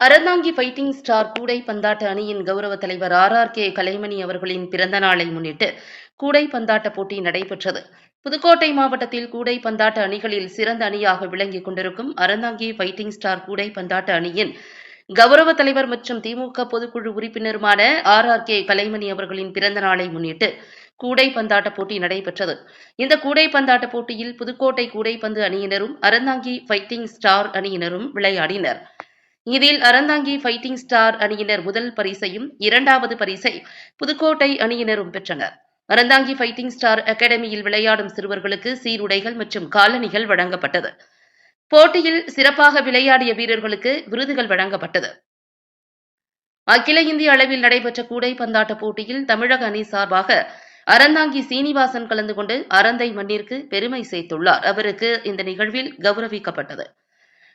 Aranthangi fighting star கூடை பந்தாட்ட அணியின் கௌரவ தலைவர் ஆர் ஆர் கே கலைமணி அவர்களின் பிறந்த நாளை முன்னிட்டு கூடை பந்தாட்ட போட்டி நடைபெற்றது. புதுக்கோட்டை மாவட்டத்தில் கூடை பந்தாட்ட அணிகளில் சிறந்த அணியாக விளங்கிக் கொண்டிருக்கும் அறந்தாங்கி ஃபைட்டிங் ஸ்டார் கூடை பந்தாட்ட அணியின் கௌரவ தலைவர் மற்றும் திமுக பொதுக்குழு உறுப்பினருமான ஆர் ஆர் கே கலைமணி அவர்களின் பிறந்த நாளை முன்னிட்டு கூடை பந்தாட்ட போட்டி நடைபெற்றது. இந்த கூடை பந்தாட்ட போட்டியில் புதுக்கோட்டை கூடைப்பந்து அணியினரும் அறந்தாங்கி ஃபைட்டிங் ஸ்டார் அணியினரும் விளையாடினர். இதில் அறந்தாங்கி ஃபைட்டிங் ஸ்டார் அணியினர் முதல் பரிசையும் இரண்டாவது பரிசை புதுக்கோட்டை அணியினரும் பெற்றனர். அறந்தாங்கி ஃபைட்டிங் ஸ்டார் அகாடமியில் விளையாடும் சிறுவர்களுக்கு சீருடைகள் மற்றும் காலணிகள் வழங்கப்பட்டது. போட்டியில் சிறப்பாக விளையாடிய வீரர்களுக்கு விருதுகள் வழங்கப்பட்டது. அகில இந்திய அளவில் நடைபெற்ற கூடை பந்தாட்ட போட்டியில் தமிழக அணி சார்பாக அறந்தாங்கி சீனிவாசன் கலந்து கொண்டு அறந்தை மண்ணிற்கு பெருமை சேர்த்துள்ளார். அவருக்கு இந்த நிகழ்வில் கௌரவிக்கப்பட்டது.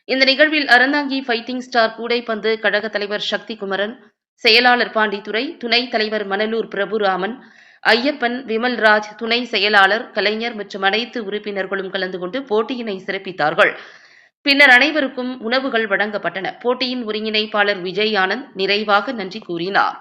இந்த நிகழ்வில் அறந்தாங்கி ஃபைட்டிங் ஸ்டார் கூடைப்பந்து கழக தலைவர் சக்தி குமரன் செயலாளர் பாண்டித்துரை துணைத் தலைவர் மணலூர் பிரபுராமன் ஐயப்பன் விமல்ராஜ் துணை செயலாளர் கலைஞர் மற்றும் அனைத்து உறுப்பினர்களும் கலந்து கொண்டு போட்டியினை சிறப்பித்தார்கள். பின்னர் அனைவருக்கும் உணவுகள் வழங்கப்பட்டன. போட்டியின் ஒருங்கிணைப்பாளர் விஜய் ஆனந்த் நிறைவாக நன்றி கூறினார்.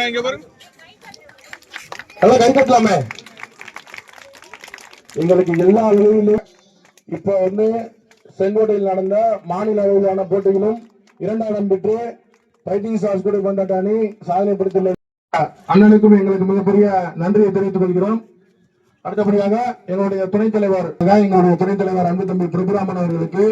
இங்க இங்க பாருங்க. நல்லா கை கட்டலாமே. எங்களுக்கு எல்லா அளவிலும் இப்ப வந்து செங்கோட்டையில் நடந்த மாநில அளவிலான போட்டிகளும் இரண்டாம் இடம் பெற்று ஃபைட்டிங் ஸ்டார்ஸ் கூட கொண்டாட்ட அணி சாதனை படுத்தியுள்ள அண்ணனுக்கும் எங்களுக்கு மிகப்பெரிய நன்றியை தெரிவித்துக் கொள்கிறோம். அடுத்தபடியாக எங்களுடைய துணைத் தலைவர் எங்களுடைய துணைத் தலைவர் அன்பு தம்பி பிரபுராமன் அவர்களுக்கு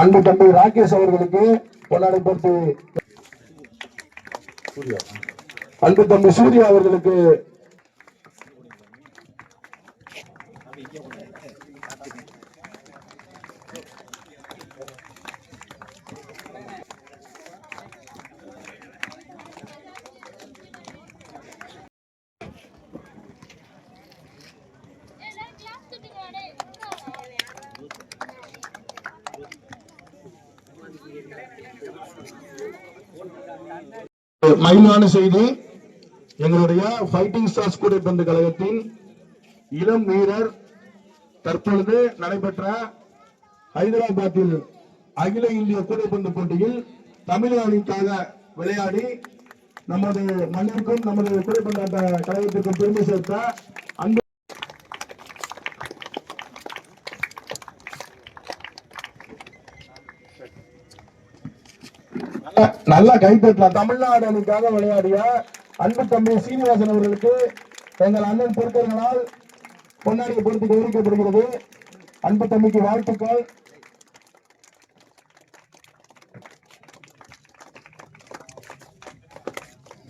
அன்பு தம்பி ராகேஷ் அவர்களுக்கு கொண்டாடை பொறுத்து அன்பு தம்பி சூர்யா அவர்களுக்கு மகிழ்வான செய்தி. எங்களுடைய ஃபைட்டிங் ஸ்டார்ஸ் கூடைப்பந்து கழகத்தின் இளம் வீரர் தற்பொழுது நடைபெற்ற ஹைதராபாத்தில் அகில இந்திய கூடைப்பந்து போட்டியில் தமிழக அணிக்காக விளையாடி நமது மண்ணிற்கும் நமது கூடைப்பந்தாட்ட கழகத்திற்கும் பெருமை சேர்த்த அன்பு நல்லா கைத்தட்டலாம் தமிழ்நாடு அணிக்காக விளையாடிய அன்பு தம்பி சீனிவாசன் அவர்களுக்கு எங்கள் அண்ணன் பொறுத்தவர்களால் பொன்னாடியை பொறுத்து கௌரவிக்கப்படுகிறது. அன்பு தம்பிக்கு வாழ்த்துக்கள்.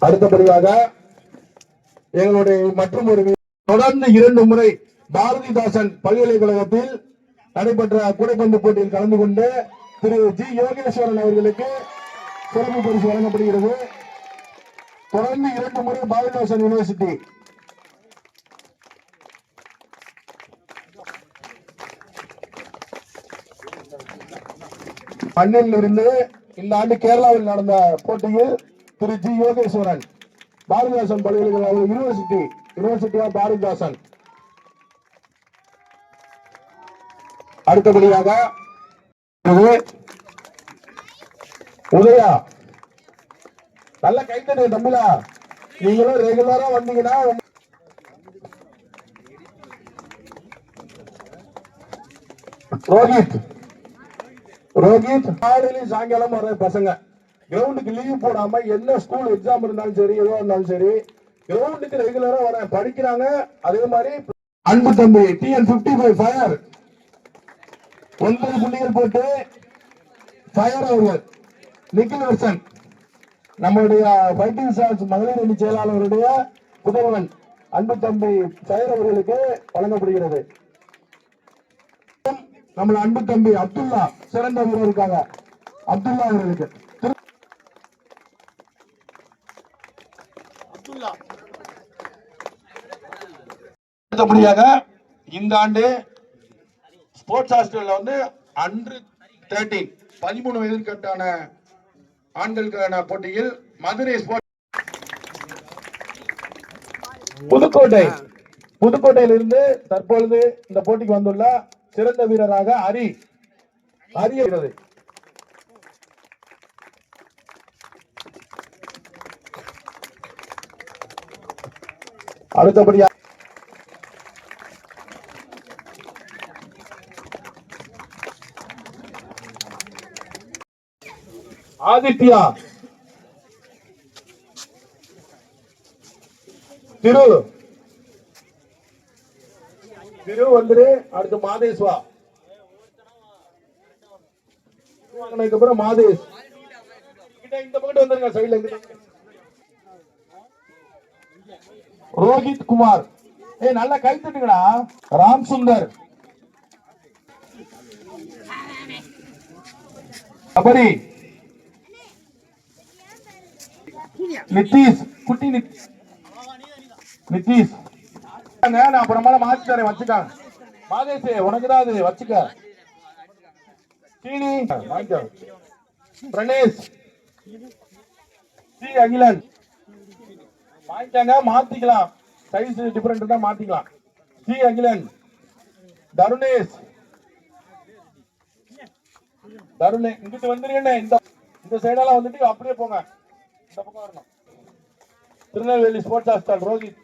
அடுத்தபடியாக எங்களுடைய மற்றும் ஒரு தொடர்ந்து இரண்டு முறை பாரதிதாசன் பல்கலைக்கழகத்தில் நடைபெற்ற கூடைப்பந்து போட்டியில் கலந்து கொண்டு திரு ஜி யோகேஸ்வரன் அவர்களுக்கு சிறப்பு பரிசு வழங்கப்படுகிறது. தொடர்ந்து இரண்டு முறை பாரதிதாசன் யூனிவர்சிட்டி மண்ணில் இருந்து இந்த ஆண்டு கேரளாவில் நடந்த போட்டியில் திரு ஜி. யோகேஸ்வரன் பாரதிதாசன் பல்கலைக்கழக யூனிவர்சிட்டி யூனிவர்சிட்டி ஆஃப் பாரதிதாசன். அடுத்தபடியாக இது உதயா நல்ல கைத்தடி தம்பிலா. நீங்களும் ரெகுலரா வந்தீங்கன்னா ரோஹித் ரோஹித் சாயங்காலம் வர பசங்க. கிரவுண்டுக்கு லீவ் போடாம என்ன ஸ்கூல் எக்ஸாம் இருந்தாலும் சரி எதுவா இருந்தாலும் சரி கிரவுண்டுக்கு ரெகுலரா வர படிக்கிறாங்க. அதே மாதிரி அன்பு தம்பி டிஎன் பிப்டி ஃபைவ் ஃபயர் ஒன்பது புள்ளிகள் போட்டு ஃபயர் அவர்கள் நிக்கில் வர்சன் நம்மளுடைய ஃபைட்டிங் ஸ்டார்ஸ் மகளிர் அணி செயலாளருடைய புதல்வன் அன்பு தம்பி ஃபயர் அவர்களுக்கு வழங்கப்படுகிறது. நம்ம அன்பு தம்பி அப்துல்லா சிறந்த வீரருக்காக அப்துல்லா அவர்களுக்கு. அடுத்தபடியாக இந்த ஆண்டு ஸ்போர்ட்ஸ் ஹாஸ்டல்ல வந்து அன்று தேர்ட்டீன் பதிமூணு வயதிற்கட்டான ஆண்களுக்கான போட்டியில் மதுரை புதுக்கோட்டை. புதுக்கோட்டையிலிருந்து தற்பொழுது இந்த போட்டிக்கு வந்துள்ள சிறந்த வீரராக ஹரி. ஹரி அடுத்தபடியாக ஆதித்யா. திரு. திரு வந்துரு. அடுத்து மாதேஸ்வா அப்புறம் மாதேஷ். இந்த பக்கத்து வந்துருங்க சைட்ல இருந்து. ரோஹித் குமார். ஏய் நல்லா கை தட்டுங்கடா. ராம் சுந்தர். கபடி. நித்தீஷ் குட்டி நித் நித்தீஷ். நான் அப்புறமா மாத்தி தரேன் வச்சுக்காங்க மாதேஷ் உனக்கு தான் அது வச்சுக்க. சீனி பிரணேஷ் சி அகிலன். வாங்கிட்டாங்க மாத்திக்கலாம். சைஸ் டிஃபரெண்ட் தான் மாத்திக்கலாம். சி அகிலன். தருணேஷ். தருணே இங்கிட்டு வந்துருங்க இந்த இந்த சைடெல்லாம் வந்துட்டு அப்படியே போங்க. Tirunelveli sports hostel Rohit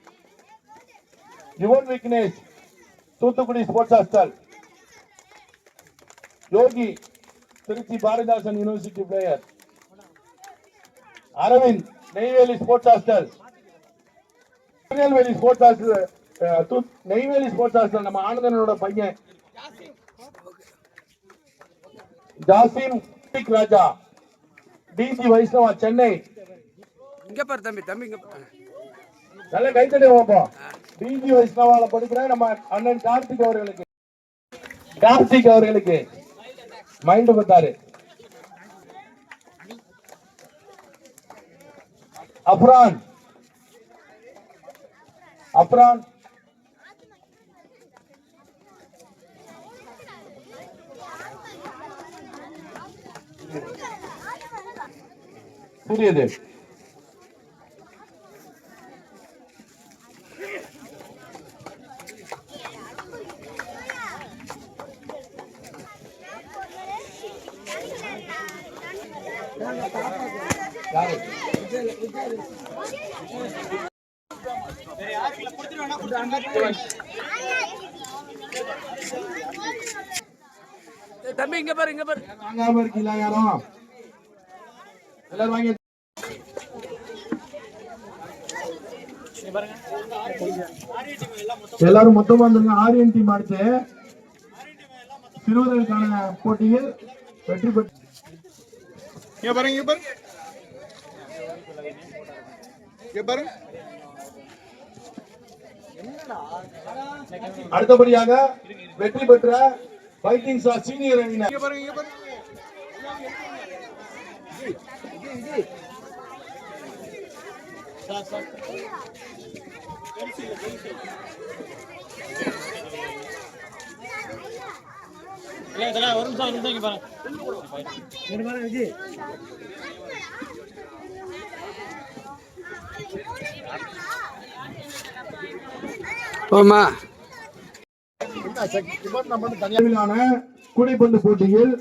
Yuvan Vignesh Thoothukudi sports hostel Yogi Tiruchi Bharathidasan university player Aravind Neyveli sports hostel Tirunelveli sports hostel Neyveli sports hostel நம்ம ஆனந்தனோட பையன். ஜாசிம் ராஜா. டிசி வைஷ்ணவா சென்னை இங்க பாரு தம்பி தம்பி இங்க பாரு. நல்ல கைத்தடி பார்ப்போம் டிஜி வைஷ்ணவால படிக்கிறேன் நம்ம அண்ணன் கார்த்திக் அவர்களுக்கு. கார்த்திக் அவர்களுக்கு. மைண்ட் பத்தாரு. அப்ரான். அப்ரான். புரியுது. தம்பி இங்க பாரு இங்க பாரு. வாங்காம இருக்கீங்களா யாரும்? எல்லாரும் வாங்கி எல்லாரும் மொத்தமா வந்துருங்க. ஆரியன் டீம் அடுத்து சிறுவர்களுக்கான போட்டியில் வெற்றி பெற்று இங்க பாருங்க இங்க பாருங்க. இங்க பாருங்க. அடுத்தபடியாக வெற்றி பெற்ற ஃபைட்டிங் ஸ்டார் சீனியர் அணியினர் இங்க பாருங்க இங்க பாருங்க. போமா அளவிலான கூடைப்பந்து போட்டியில்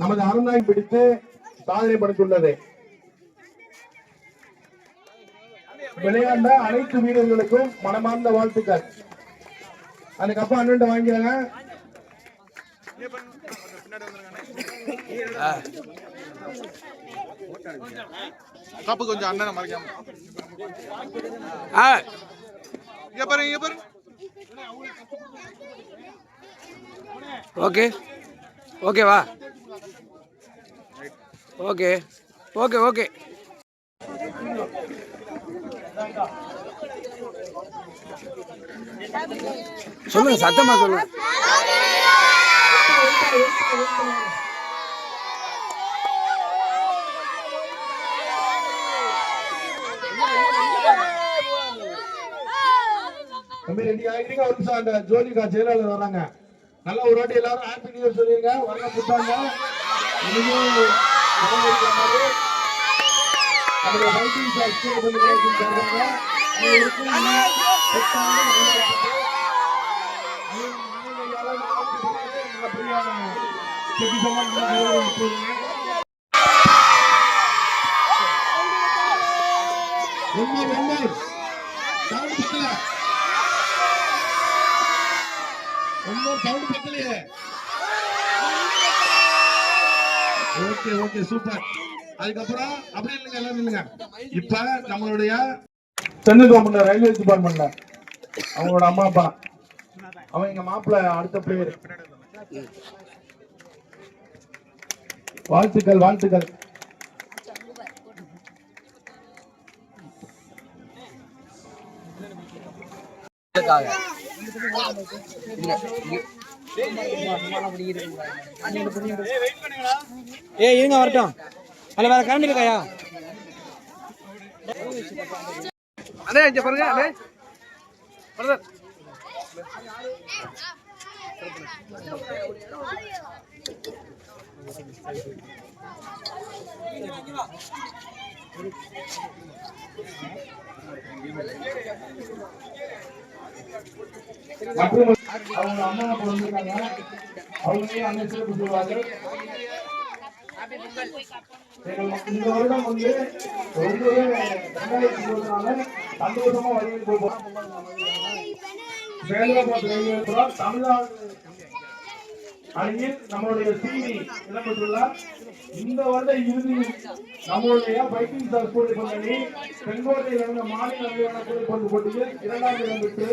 நமது அறந்தாய் பிடித்து சாதனை படைத்துள்ளது. விளையாண்ட அனைத்து வீரர்களுக்கும் மனமார்ந்த வாழ்த்துக்கள். அந்த கப்பா அண்ணன் வாங்கிறாங்க கப்பு கொஞ்சம் அண்ணனை மறைக்காம. இங்க பாருங்க இங்க பாருங்க ஓகே. ஓகேவா ஓகே. Okay okay. சொல்லுங்க சத்தமா சொல்லுங்க. தம்பி ரெடி ஆகிட்டீங்க ஒரு நிமிஷம் அந்த ஜோதிகா செயலாளர் வராங்க. நல்லா ஒரு வாட்டி எல்லாரும் ஹாப்பி நியூ இயர் சொல்லிருங்க. வரங்க புத்தாங்க. இனிமே வரவேற்கிற மாதிரி பத்தலையே. Okay okay super. அதுக்கப்புறம் அப்படியே இல்லைங்க எல்லாம் இல்லைங்க இப்ப நம்மளுடைய சென்னை ரயில்வே டிபார்ட்மெண்ட்ல அவங்களோட அம்மா அப்பா. அவன் எங்க மாப்பிள்ள அடுத்த பேர். வாழ்த்துக்கள் வாழ்த்துக்கள். ஏ இருங்க வரட்டும். அதில் வேற கரண்ட் இருக்காயா அண்ணே இங்க பாருங்க அண்ணே. பிரதர் மற்றும் அவங்க அம்மா பிறந்திருக்காங்க. வந்திருக்காங்க அவங்களே அண்ணன் சிறப்பு சொல்வார்கள் இந்த வருடம் வந்து ரொம்பவே ரெண்டாயிரத்தி இருபதுனால சந்தோஷமா வழியில் போவோம் ரயில்வே தமிழ்நாடு அணியில் நம்மளுடைய சிவி இடம்பெற்றுள்ளார் இந்த வருட இறுதியில் நம்மளுடைய பைக்கிங் சார் ஸ்கூல் அணி செங்கோட்டையில் இருந்த மாநில அளவிலான கூடைப்பந்து போட்டியில் இரண்டாம் இடம் பெற்று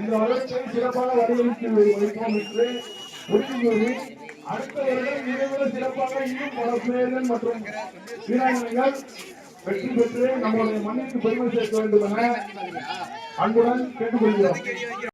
இந்த வளர்ச்சியை சிறப்பான வடிவமைத்து வைப்போம் என்று உறுதி கூறி அடுத்த வருடம் இதைவிட சிறப்பாக இன்னும் பல பிளேயர்கள் மற்றும் வீராங்கனைகள் வெற்றி பெற்று நம்மளுடைய மண்ணிற்கு பெருமை சேர்க்க வேண்டும் என அன்புடன் கேட்டுக்கொள்கிறோம்.